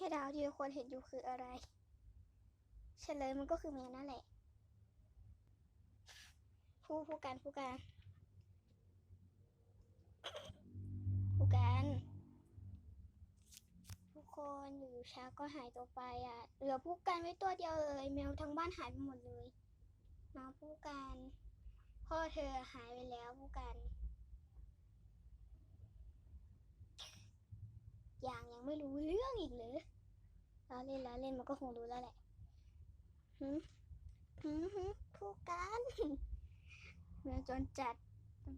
ให้ดาวที่ทุกคนเห็นอยู่คืออะไร เฉลยมันก็คือเมียนั่นแหละ ผู้ผู้การผู้การ ผู้การ ทุกคนอยู่ช้าก็หายตัวไปอะ เหลือผู้การไว้ตัวเดียวเลย แมวทั้งบ้านหายไปหมดเลยมาผู้การ พ่อเธอหายไปแล้วผู้การอย่างยัง ไม่รู้เรื่องอีกเหรือเราเล่นล้วเล่นมันก็คงรู้แล้วแหละหืมหืมหืมผู้การแมวจรจัด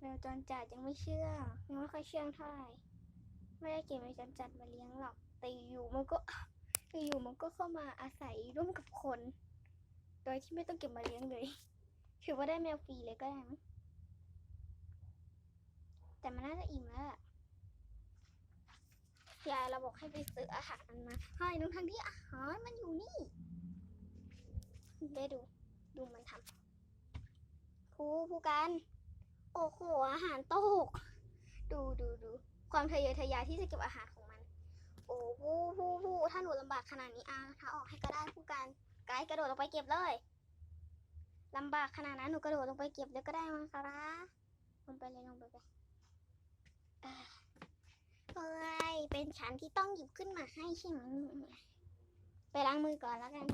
แมวจรจัดยังไม่เชื่อ ยังไม่ค่อยเชื่องเท่าไหร่ไม่ได้เก็บแมวจรจัดมาเลี้ยงหรอก แต่อยู่มันก็อยู่มันก็เข้ามาอาศัยร่วมกับคน โดยที่ไม่ต้องเก็บมาเลี้ยงเลย ถือว่าได้แมวฟรีเลยก็ได้แต่มันน่าจะอิ่มแล้ว ยายเราบอกให้ไปซื้ออาหารมันมาให้ทั้งทั้งๆที่อาหารมันอยู่นี่ได้ดู ดูมันทำผู้ผู้กัน โอ้โหอาหารตก ดูดูดูความทะเยอทะยานที่จะเก็บอาหารของมัน โอ้ผู้ผู้ผู้ถ้าหนูลำบากขนาดนี้อะถ้าออกให้ก็ได้ผู้กันไกด์กระโดดลงไปเก็บเลยลำบากขนาดนั้นหนูกระโดดลงไปเก็บเลยก็ได้มั้งครับลงไปเลยลงไปไปเอ้ยเอ้ย เป็นฉันที่ต้องหยิบขึ้นมาให้ใช่ไหมไปล้างมือก่อนแล้วกัน